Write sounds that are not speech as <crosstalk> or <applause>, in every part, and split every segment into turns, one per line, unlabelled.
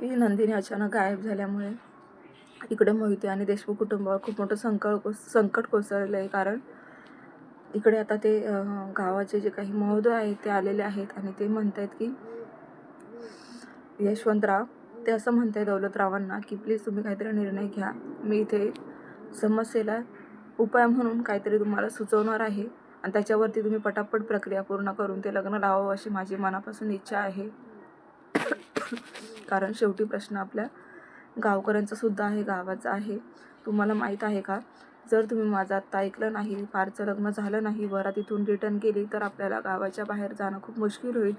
की नंदिनी अचानक गायब झाल्यामुळे इकडे मोहिते आणि देशमुख कुटुंबावर खूप मोठं संकट कोस संकट कोसळलं आहे कारण इकडे आता ते गावाचे जे काही महोदय आहेत ते आलेले आहेत आणि ते म्हणत आहेत की यशवंतराव ते असं म्हणत आहे दौलतरावांना की प्लीज तुम्ही काहीतरी निर्णय घ्या. मी इथे समस्येला उपाय म्हणून काहीतरी तुम्हाला सुचवणार आहे आणि त्याच्यावरती तुम्ही पटापट प्रक्रिया पूर्ण करून ते लग्न लावावं अशी माझी मनापासून इच्छा आहे. कारण शेवटी प्रश्न आपल्या गावकऱ्यांचा सुद्धा आहे गावाचा आहे. तुम्हाला माहीत आहे का? जर तुम्ही माझं आत्ता ऐकलं नाही फारचं लग्न झालं नाही वरात इथून रिटर्न केली तर आपल्याला गावाच्या बाहेर जाणं खूप मुश्किल होईल.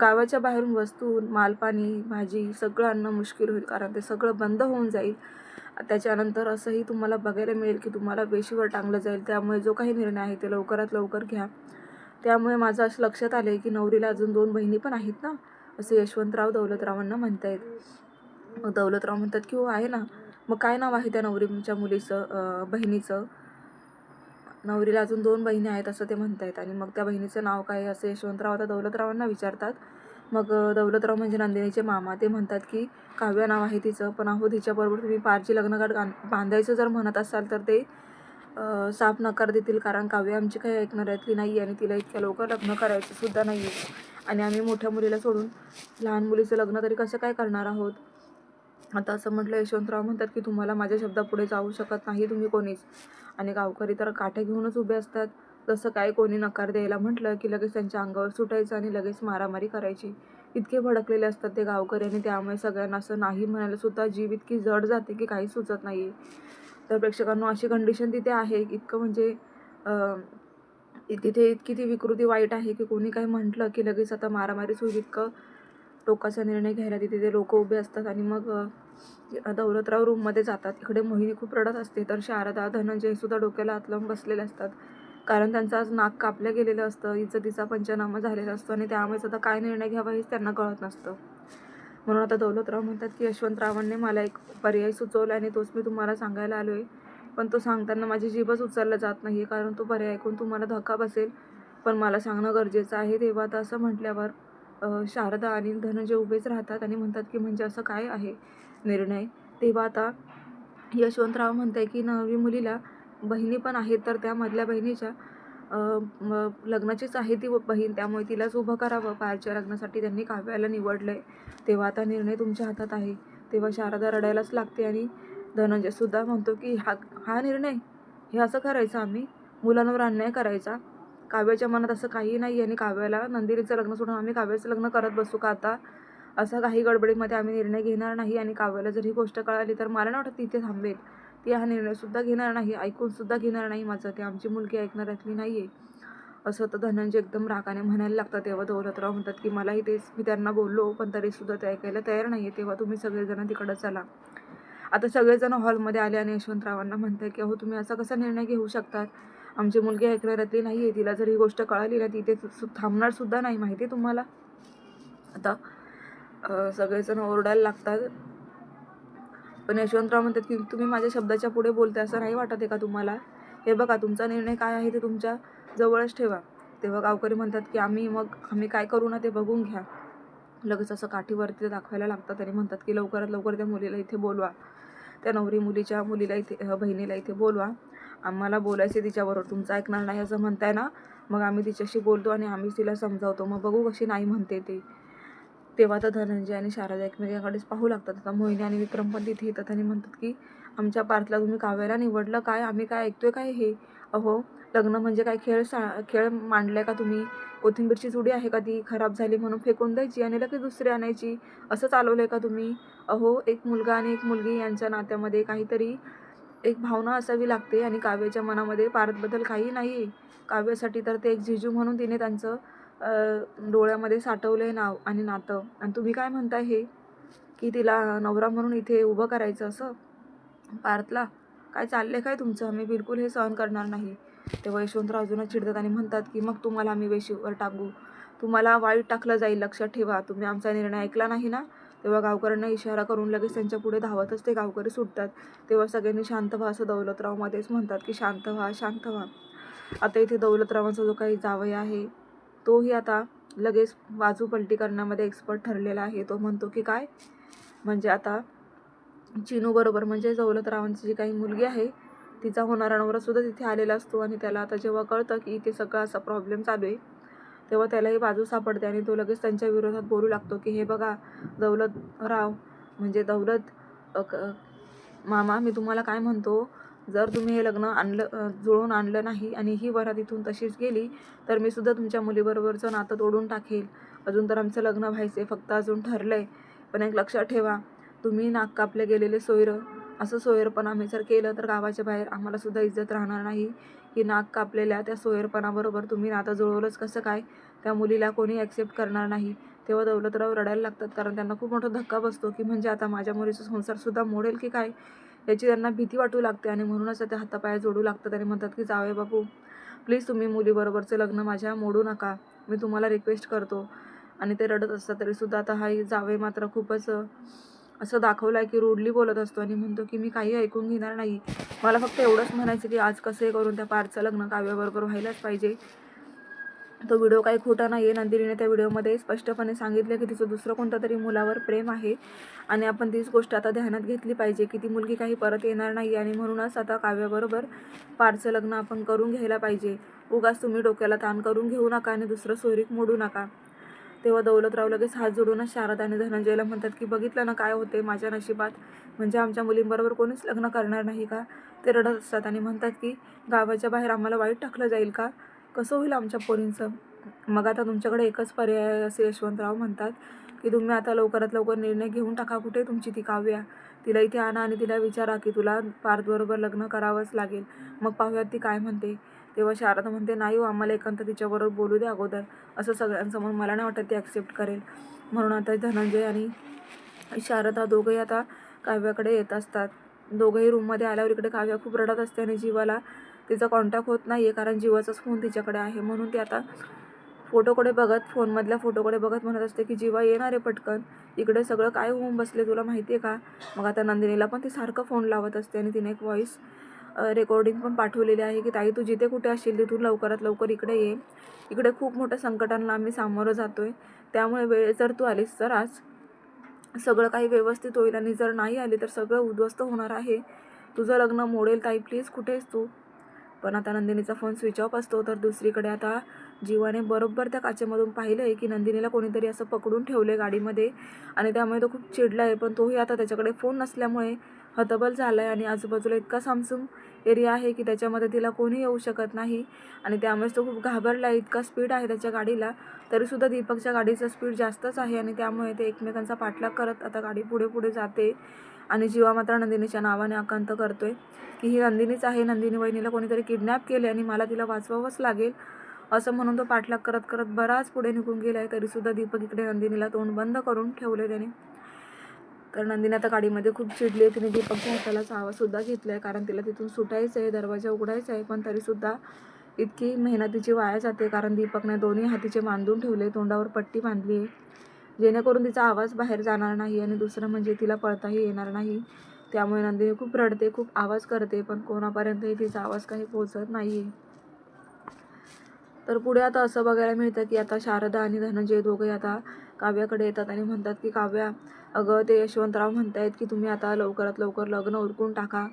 गावाच्या बाहेरून वस्तू मालपाणी भाजी सगळं आणणं मुश्किल होईल कारण ते सगळं बंद होऊन जाईल. त्याच्यानंतर असंही तुम्हाला बघायला मिळेल की तुम्हाला वेशीवर टांगलं जाईल. त्यामुळे जो काही निर्णय आहे ते लवकरात लवकर घ्या. त्यामुळे माझं असं लक्षात आलं आहे की नवरीला अजून दोन बहिणी पण आहेत ना? असं यशवंतराव दौलतरावांना म्हणतायत मग दौलतराव म्हणतात की हो आहे ना. मग काय नाव आहे त्या नवरीच्या मुलीचं बहिणीचं? नवरीला अजून दोन बहिणी आहेत असं ते म्हणतायत आणि मग त्या बहिणीचं नाव काय आहे असं यशवंतराव आता दौलतरावांना विचारतात. मग दौलतराव म्हणजे नंदिनीचे मामा. ते म्हणतात की काव्य नाव आहे तिचं पण अहो तिच्याबरोबर तुम्ही पारची लग्नगाठ गां- बांधायचं जर म्हणत असाल तर ते साफ नकार देतील. कारण काव्य आमची काही ऐकणाऱ्यातली नाही आणि तिला इतक्या लवकर लग्न करायचं सुद्धा नाही आहे आणि आम्ही मोठ्या मुलीला सोडून लहान मुलीचं लग्न तरी कसं काय करणार आहोत? आता असं म्हटलं यशवंतराव म्हणतात की तुम्हाला माझ्या शब्दापुढे जाऊ शकत नाही तुम्ही कोणीच. आणि गावकरी तर काठे घेऊनच उभे असतात. तसं काय कोणी नकार द्यायला म्हटलं की लगेच त्यांच्या अंगावर सुटायचं आणि लगेच मारामारी करायची. इतके भडकलेले असतात ते गावकरी आणि त्यामुळे सगळ्यांना असं नाही म्हणायला सुद्धा जीव इतकी जड जाते की काही सुचत नाही तर प्रेक्षकांना अशी कंडिशन तिथे आहे. इतकं म्हणजे तिथे इतकी ती विकृती वाईट आहे की कोणी काही म्हटलं की लगेच आता मारामारीच होईल इतकं टोकाचा निर्णय घ्यायला तिथे ते लोक उभे असतात आणि मग दौलतराव रूममध्ये जातात. इकडे मोहिनी खूप रडत असते तर शारदा धनंजय सुद्धा डोक्याला हात लावून बसलेले असतात. कारण त्यांचं आज नाक कापलं गेलेलं असतं इज्जतीचा पंचनामा झालेला असतो आणि त्यामुळेच आता काय निर्णय घ्यावा हेच त्यांना कळत नसतं. म्हणून आता दौलतराव म्हणतात की यशवंतरावांनी मला एक पर्याय सुचवला आणि तोच मी तुम्हाला सांगायला आलो आहे पण तो सांगताना माझी जीभच उचलला जात नाही कारण तो पर्याय ऐकून तुम्हाला धक्का बसेल. पण मला सांगणं गरजेचं आहे. तेव्हा आता असं म्हटल्यावर शारदा आणि धनंजय उभेच राहतात आणि म्हणतात की म्हणजे असं काय आहे निर्णय? तेव्हा आता यशवंतराव म्हणत आहे की नवी मुलीला बहिणी पण आहेत तर त्या मधल्या बहिणीच्या लग्नाचीच आहे ती बहीण. त्यामुळे तिलाच उभं करावं. बाहेरच्या लग्नासाठी त्यांनी काव्याला निवडलं आहे तेव्हा आता निर्णय तुमच्या हातात आहे. तेव्हा शारदा रडायलाच लागते आणि धनंजय सुद्धा म्हणतो की हा हा निर्णय हे असं करायचं आम्ही. मुलांवर अन्याय करायचा. काव्याच्या मनात असं काही नाही आणि काव्याला नंदिनीचं लग्न सोडून आम्ही काव्याचं लग्न करत बसू का आता? असा काही गडबडीमध्ये आम्ही निर्णय घेणार नाही. आणि काव्याला जर ही गोष्ट कळाली तर मला नाही वाटत तिथे थांबेल. ती हा निर्णयसुद्धा घेणार नाही. ऐकूनसुद्धा घेणार नाही माझं. ते आमची मुलगी ऐकणाऱ्यातली नाही आहे असं तर धनंजय एकदम रागाने म्हणायला लागतात. तेव्हा दौलतराव म्हणतात की मलाही तेच मी त्यांना बोललो पण तरीसुद्धा ते ऐकायला तयार नाही आहे तेव्हा तुम्ही सगळेजण तिकडं चला. आता सगळेजण हॉलमध्ये आले आणि यशवंतरावांना म्हणताय की अहो तुम्ही असा कसा निर्णय घेऊ शकतात? आमची मुलगी ऐकणाऱ्यातली नाही आहे तिला जर ही गोष्ट कळाली ना ती ते सु- थांबणार सुद्धा नाही माहिती आहे तुम्हाला? आता सगळेजण ओरडायला लागतात. पण यशवंतराव म्हणतात की तुम्ही माझ्या शब्दाच्या पुढे बोलते असं नाही वाटत आहे का तुम्हाला? हे बघा तुमचा निर्णय काय आहे ते तुमच्या जवळच ठेवा. तेव्हा गावकरी म्हणतात की आम्ही मग आम्ही काय करू ना ते बघून घ्या. लगेच असं काठीवरती दाखवायला लागतात आणि म्हणतात की लवकरात लवकर त्या मुलीला इथे बोलवा. त्या नवरी मुलीच्या मुलीला इथे बहिणीला इथे बोलवा. आम्हाला बोलायचे तिच्याबरोबर. तुमचं ऐकणार नाही असं म्हणताय ना मग आम्ही तिच्याशी बोलतो आणि आम्हीच तिला समजावतो. मग बघू कशी नाही म्हणते ते. तेव्हा तर धनंजय आणि शारदा एकमेकांकडेच पाहू लागतात. आता मोहिनी आणि विक्रम पण तिथे येतात आणि म्हणतात की आमच्या पार्थला तुम्ही काव्याला निवडलं? काय? आम्ही काय ऐकतोय काय हे? अहो लग्न म्हणजे काय? खेळ सा खेळ मांडलाय का तुम्ही? कोथिंबीरची जुडी आहे का ती? खराब झाली म्हणून फेकून द्यायची आणि लगेच दुसरी आणायची? असं चालवलं आहे का तुम्ही? अहो एक मुलगा आणि एक मुलगी यांच्या नात्यामध्ये काहीतरी एक भावना असावी लागते आणि काव्याच्या मनामध्ये पारतबद्दल काही नाही. आहे काव्यासाठी तर ते एक जिजू म्हणून तिने त्यांचं डोळ्यामध्ये साठवलं आहे नाव आणि नातं. आणि तुम्ही काय म्हणताय हे? की तिला नवरा म्हणून इथे उभं करायचं असं? पार्थला काय चाललंय काय तुमचं? आम्ही बिलकुल हे सहन करणार नाही. तेव्हा यशवंतराव अजूनच चिडतात आणि म्हणतात की मग तुम्हाला आम्ही वेशीवर टाकू. तुम्हाला वाईट टाकलं जाईल लक्षात ठेवा. तुम्ही आमचा निर्णय ऐकला नाही ना? तेव्हा गावकऱ्यांना इशारा करून लगेच त्यांच्या पुढे धावतच ते गावकरी सुटतात. तेव्हा सगळ्यांनी शांत व्हा असं दौलतराव मध्येच म्हणतात की शांत व्हा शांत व्हा. आता इथे दौलतरावांचा जो काही जावई आहे तोही आता लगेच बाजू पलटी करण्यामध्ये एक्सपर्ट ठरलेला आहे. तो म्हणतो की काय? म्हणजे आता चिनूबरोबर म्हणजे दौलतरावांची जी काही मुलगी आहे तिचा होणारा नवरासुद्धा तिथे आलेला असतो आणि त्याला आता जेव्हा कळतं की इथे सगळा असा प्रॉब्लेम चालू आहे तेव्हा त्यालाही बाजू सापडते आणि तो लगेच त्यांच्या विरोधात बोलू लागतो की हे बघा दौलतराव म्हणजे दौलत मामा मी तुम्हाला काय म्हणतो? जर तुम्ही हे लग्न आणलं जुळवून आणलं नाही आणि ही वरात इथून तशीच गेली तर मी सुद्धा तुमच्या मुलीबरोबरचं नातं तोडून टाकेल. अजून तर आमचं लग्न व्हायचं फक्त अजून ठरलं आहे पण एक लक्षात ठेवा तुम्ही नाक कापले गेलेले सोयरं. असं सोयरपण आम्ही जर केलं तर गावाच्या बाहेर आम्हाला सुद्धा इज्जत राहणार नाही. की नाक कापलेल्या त्या सोयरपणाबरोबर तुम्ही नातं जुळवलंच कसं काय? त्या मुलीला कोणी ॲक्सेप्ट करणार नाही. तेव्हा दौलतराव रडायला लागतात कारण त्यांना खूप मोठा धक्का बसतो की म्हणजे आता माझ्या मुलीचा संसारसुद्धा मोडेल की काय? याची त्यांना भीती वाटू लागते आणि म्हणूनच ते हातापाया जोडू लागतात आणि म्हणतात की जावे बापू प्लीज तुम्ही मुलीबरोबरचं लग्न माझ्या मोडू नका. मी तुम्हाला रिक्वेस्ट करतो. आणि ते रडत असतात तरीसुद्धा आता हा जावे मात्र खूपच असं दाखवलं आहे की रूडली बोलत असतो आणि म्हणतो की मी काही ऐकून घेणार नाही. मला फक्त एवढंच म्हणायचं की आज कसंही करून त्या पारचं लग्न काव्याबरोबर व्हायलाच पाहिजे. तो व्हिडिओ काही खोटा नाही आहे नंदिनीने त्या व्हिडिओमध्ये स्पष्टपणे सांगितलं की तिचं दुसरं कोणत्या तरी मुलावर प्रेम आहे आणि आपण तीच गोष्ट आता ध्यानात घेतली पाहिजे की ती मुलगी काही परत येणार नाही आणि म्हणूनच आता काव्याबरोबर पारचं लग्न आपण करून घ्यायला पाहिजे. उगाच तुम्ही डोक्याला ताण करून घेऊ नका आणि दुसरं सोयरीक मोडू नका. तेव्हा दौलतराव लगेच हात जोडूनच शारदा आणि धनंजयला म्हणतात की बघितलं ना काय होते माझ्या नशिबात? म्हणजे आमच्या मुलींबरोबर कोणीच लग्न करणार नाही का? ते रडत असतात आणि म्हणतात की गावाच्या बाहेर आम्हाला वाईट टाकलं जाईल का? कसं होईल आमच्या पोरींचं? मग आता तुमच्याकडे एकच पर्याय असे यशवंतराव म्हणतात की तुम्ही आता लवकरात लवकर निर्णय घेऊन टाका कुठे तुमची ती काव्या. तिला इथे आणा आणि तिला विचारा की तुला पार्थबरोबर लग्न करावंच लागेल. मग पाहूयात ती काय म्हणते. तेव्हा शारदा म्हणते नाही हो आम्हाला एकांत तिच्याबरोबर बोलू द्या अगोदर. असं सगळ्यांसमोर मला नाही वाटत ती ॲक्सेप्ट करेल. म्हणून आता धनंजय आणि शारदा दोघंही आता काव्याकडे येत असतात. दोघंही रूममध्ये आल्यावर इकडे काव्या खूप रडत असते आणि जीवाला तिचा कॉन्टॅक्ट होत नाही आहे कारण जीवाचाच फोन तिच्याकडे आहे. म्हणून ती आता फोटोकडे बघत फोनमधल्या फोटोकडे बघत म्हणत असते की जीवा येणार आहे पटकन. इकडे सगळं काय होऊन बसले तुला माहिती आहे का? मग आता नंदिनीला पण ती सारखं फोन लावत असते आणि तिने एक व्हॉईस रेकॉर्डिंग पण पाठवलेली आहे की ताई तू जिथे कुठे असशील तिथून लवकरात लवकर इकडे ये. इकडे खूप मोठ्या संकटांना आम्ही सामोरं जातोय. त्यामुळे वेळ जर तू आलीस तर आज सगळं काही व्यवस्थित होईल आणि जर नाही आली तर सगळं उद्ध्वस्त होणार आहे. तुझं लग्न मोडेल ताई. प्लीज कुठेच तू? पण आता नंदिनीचा फोन स्विच ऑफ असतो. तर दुसरीकडे आता जीवाने बरोबर त्या काचेमधून पाहिलं आहे की नंदिनीला कोणीतरी असं पकडून ठेवलं आहे गाडीमध्ये. आणि त्यामुळे तो खूप चिडला आहे पण तोही आता त्याच्याकडे फोन नसल्यामुळे हतबल झाला आहे आणि आजूबाजूला इतका सामसूम एरिया आहे की त्याच्यामध्ये तिला कोणी येऊ शकत नाही. आणि त्यामुळेच तो खूप घाबरला आहे इतका स्पीड आहे त्याच्या गाडीला. तरीसुद्धा दीपकच्या गाडीचा स्पीड जास्तच आहे आणि त्यामुळे ते एकमेकांचा पाठलाग करत आता गाडी पुढे पुढे जाते. आणि जीवा मात्र नंदिनीच्या नावाने आकांत करतो की ही नंदिनीच आहे. नंदिनी वहिनीला कोणीतरी किडनॅप केले आणि मला तिला वाचवावंच लागेल. असं म्हणून तो पाठलाग करत करत बराच पुढे निघून गेला आहे तरीसुद्धा दीपक इकडे नंदिनीला तोंड बंद करून ठेवले त्याने. तर नंदिनी आता गाडीमध्ये खूप चिडली आहे. तिने दीपकच्या हाताला चावासुद्धा घेतला आहे कारण तिला तिथून सुटायचं आहे दरवाजा उघडायचा आहे. पण तरीसुद्धा इतकी मेहनतीची वाया जाते. कारण दीपकने दोन्ही हातीचे बांधून ठेवले. तोंडावर पट्टी बांधली आहे. जेणेकरून तिचा आवाज बाहेर जाणार नाही आणि दुसरं म्हणजे तिला पळताही येणार नाही. त्यामुळे नंदिनी खूप रडते खूप आवाज करते. पण कोणापर्यंतही तिचा आवाज काही पोचत नाही आहे तर पुढे आता असं बघायला मिळतं की आता शारदा आणि धनंजय दोघे आता काव्याकडे येतात आणि म्हणतात की काव्या अगं ते यशवंतराव म्हणतायत की तुम्ही आता लवकरात लवकर लग्न उरकून टाका.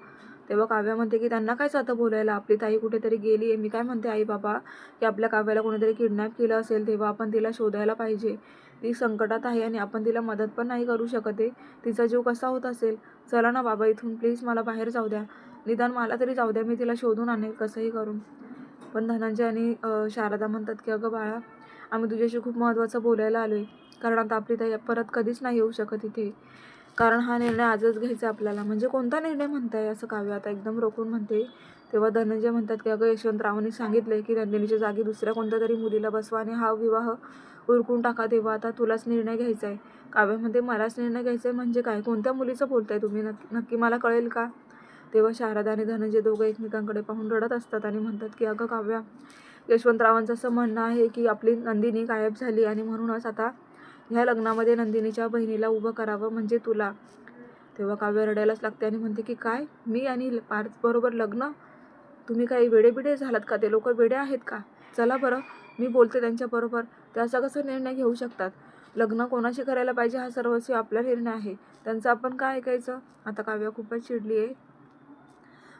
तेव्हा काव्या म्हणते की त्यांना काय जातं बोलायला? आपली ताई कुठेतरी गेली आहे. मी काय म्हणते आई बाबा की आपल्या काव्याला कोणीतरी किडनॅप केलं असेल तेव्हा आपण तिला शोधायला पाहिजे. ती संकटात आहे आणि आपण तिला मदत पण नाही करू शकत आहे. तिचा जीव कसा होत असेल? चला ना बाबा इथून प्लीज मला बाहेर जाऊ द्या. निदान मला तरी जाऊ द्या मी तिला शोधून आणेल कसंही करून. पण धनंजय आणि शारदा म्हणतात की अगं बाळा आम्ही तुझ्याशी खूप महत्त्वाचं बोलायला आलो आहे कारण आता आपली ताई परत कधीच नाही येऊ शकत इथे. कारण हा निर्णय आजच घ्यायचा आहे आपल्याला. म्हणजे कोणता निर्णय म्हणताय असं काव्य आता एकदम रोखून म्हणते. तेव्हा धनंजय म्हणतात की अगं यशवंतरावांनी सांगितलं की नंदिनीच्या जागी दुसऱ्या कोणत्या तरी मुलीला बसवा आणि हा विवाह उरकून टाका. तेव्हा आता तुलाच निर्णय घ्यायचा आहे. काव्यामध्ये मलाच निर्णय घ्यायचा आहे म्हणजे काय? कोणत्या मुलीचं बोलताय तुम्ही? नक्की नक्की मला कळेल का? तेव्हा शारदा आणि धनंजय दोघं एकमेकांकडे पाहून रडत असतात आणि म्हणतात की अगं काव्या यशवंतरावांचं असं म्हणणं आहे की आपली नंदिनी गायब झाली आणि म्हणूनच आता ह्या लग्नामध्ये नंदिनीच्या बहिणीला उभं करावं म्हणजे तुला. तेव्हा काव्य रडायलाच लागते आणि म्हणते की काय? मी आणि पार्थबरोबर लग्न? तुम्ही काही वेडेबिडे झालात का? ते लोक वेडे आहेत का? चला बरं मी बोलते त्यांच्याबरोबर ते असा कसा निर्णय घेऊ शकतात? लग्न कोणाशी करायला पाहिजे हा सर्वस्वी आपला निर्णय आहे. त्यांचं आपण काय ऐकायचं? आता काव्य खूपच चिडली आहे.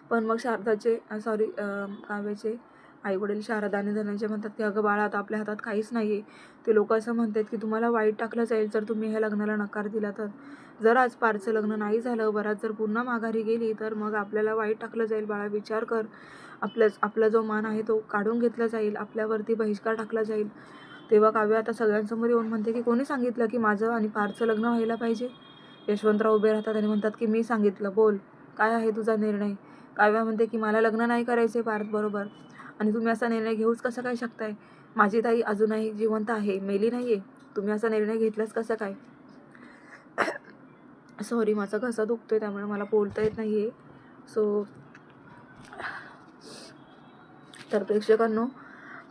पण मग शारदाचे सॉरी काव्याचे आईवडील शारदा आणि धनंजय म्हणतात की अगं बाळा आता आपल्या हातात काहीच नाही आहे ते लोक असं म्हणतात की तुम्हाला वाईट टाकलं जाईल जर तुम्ही ह्या लग्नाला नकार दिला तर. जर आज पारचं लग्न नाही झालं बरात जर पुन्हा माघारी गेली तर मग आपल्याला वाईट टाकलं जाईल. बाळा विचार कर. आपल्या आपला जो मान आहे तो काढून घेतला जाईल. आपल्यावरती बहिष्कार टाकला जाईल. तेव्हा काव्य आता सगळ्यांसमोर येऊन म्हणते की कोणी सांगितलं की माझं आणि पारचं लग्न व्हायला पाहिजे? यशवंतराव उभे राहतात आणि म्हणतात की मी सांगितलं. बोल. काय आहे तुझा निर्णय? काव्या म्हणते की मला लग्न नाही करायचे पार्थ बरोबर. आणि तुम्ही असा निर्णय घेऊच कसं काय शकताय? माझी ताई अजूनही जिवंत आहे मेली नाही आहे तुम्ही असा निर्णय घेतलाच कसं काय? सॉरी माझा घसा दुखतोय त्यामुळे मला बोलता येत नाही आहे सो तर प्रेक्षकांनो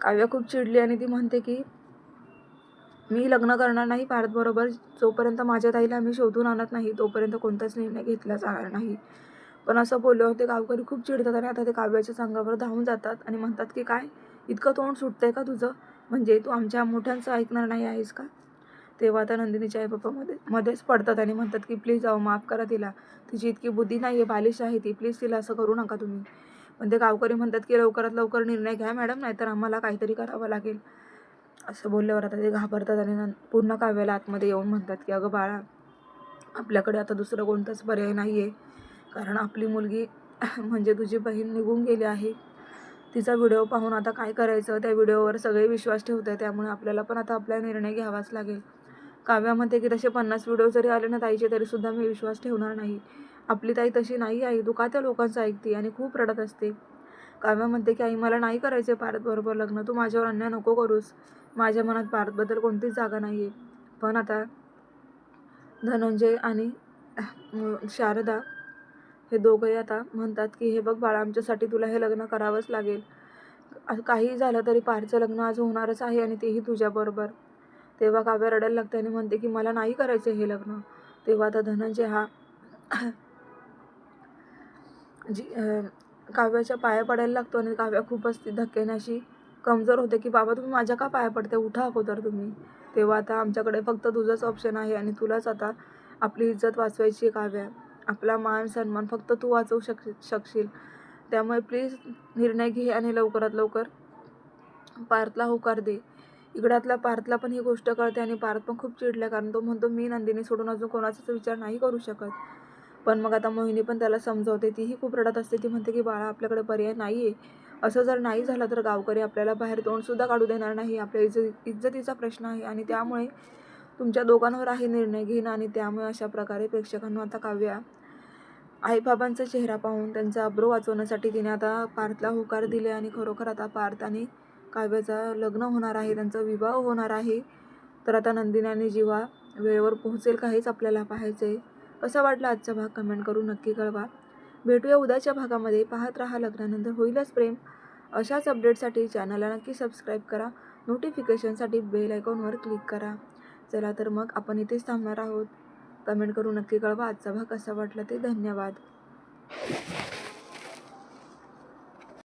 काव्या खूप चिडली आणि ती म्हणते की मी लग्न करणार नाही पार्थबरोबर जोपर्यंत माझ्या ताईला मी शोधून आणत नाही तोपर्यंत कोणताच निर्णय घेतला जाणार नाही. पण असं बोलले ते गावकरी खूप चिडतात आणि आता ते काव्याच्या सांगावर धावून जातात आणि म्हणतात की काय? इतकं तोंड सुटतंय का तुझं? म्हणजे तू आमच्या मोठ्यांचं ऐकणार नाही आहेस का? तेव्हा त्या नंदिनीच्या आई पप्पामध्ये मध्येच पडतात आणि म्हणतात की प्लीज जाऊ माफ करा तिला. तिची इतकी बुद्धी नाही आहे बालिश आहे ती. प्लीज तिला असं करू नका तुम्ही. पण ते गावकरी म्हणतात की लवकरात लवकर निर्णय घ्या मॅडम नाहीतर आम्हाला काहीतरी करावं लागेल. असं बोलल्यावर आता ते घाबरतात आणि न पूर्ण काव्याला आतमध्ये येऊन म्हणतात की अगं बाळा आपल्याकडे आता दुसरं कोणताच पर्याय नाही आहे कारण आपली मुलगी <laughs> म्हणजे तुझी बहीण निघून गेली आहे. तिचा व्हिडिओ पाहून आता काय करायचं? त्या व्हिडिओवर सगळे विश्वास ठेवत आहे त्यामुळे आपल्याला पण आता आपला निर्णय घ्यावाच लागेल. काव्यामध्ये की तसे पन्नास व्हिडिओ जरी आले ना ताईचे तरीसुद्धा मी विश्वास ठेवणार नाही. आपली ताई तशी नाही आई तू का त्या लोकांचं ऐकते आणि खूप रडत असते? काव्या म्हणते की आई मला नाही करायचे पारतबरोबर लग्न तू माझ्यावर अन्याय नको करूस. माझ्या मनात पारतबद्दल कोणतीच जागा नाही आहे पण आता धनंजय आणि शारदा हे दोघंही आता म्हणतात की हे बघ बाळा आमच्यासाठी तुला हे लग्न करावंच लागेल. काही काहीही झालं तरी पारचं लग्न आज होणारच आहे आणि तेही तुझ्याबरोबर तेव्हा काव्य रडायला लागते आणि म्हणते की मला नाही करायचं हे लग्न. तेव्हा आता धनंजय हा <clears throat> जी काव्याच्या पाया पडायला लागतो आणि काव्या खूपच ती धक्क्याने अशी कमजोर होते की बाबा तुम्ही माझ्या का पाया पडते? उठा अगोदर तुम्ही. तेव्हा आता आमच्याकडे फक्त तुझंच ऑप्शन आहे आणि तुलाच आता आपली इज्जत वाचवायची आहे काव्या. आपला मान सन्मान फक्त तू वाचवू शक शकशील. त्यामुळे प्लीज निर्णय घे आणि लवकरात लवकर पार्थला होकार दे. इकडातला पार्थला पण ही गोष्ट कळते आणि पार्थ पण खूप चिडला कारण तो म्हणतो मी नंदिनी सोडून अजून कोणाचाच विचार नाही करू शकत. पण मग आता मोहिनी पण त्याला समजवते. तीही खूप रडत असते. ती म्हणते की बाळा आपल्याकडे पर्याय नाही आहे असं जर नाही झालं तर गावकरी आपल्याला बाहेर तोंडसुद्धा काढू देणार नाही. आपल्या इज्जत इज्जतीचा प्रश्न आहे आणि त्यामुळे तुमच्या दोघांवर आहे निर्णय घेणं आणि त्यामुळे अशा प्रकारे प्रेक्षकांना आता काव्या आईबाबांचा चेहरा पाहून त्यांचा अब्रू वाचवण्यासाठी तिने आता पार्थला होकार दिले आणि खरोखर आता पार्थ आणि काव्याचं लग्न होणार आहे त्यांचा विवाह होणार आहे. तर आता नंदिनी आणि जीवा वेळेवर पोहोचेल का हेच आपल्याला पाहायचं आहे कसा वाटला आजचा भाग कमेंट करून नक्की कळवा. भेटूया उद्याच्या भागामध्ये. पाहत राहा लग्नानंतर होईलच प्रेम. अशाच अपडेटसाठी चॅनलला नक्की सबस्क्राईब करा. नोटिफिकेशनसाठी बेल आयकॉनवर क्लिक करा. चला तर मग आपण इथेच थांबणार आहोत. कमेंट करून नक्की कळवा. आजचा भाग कसा वाटला ते धन्यवाद.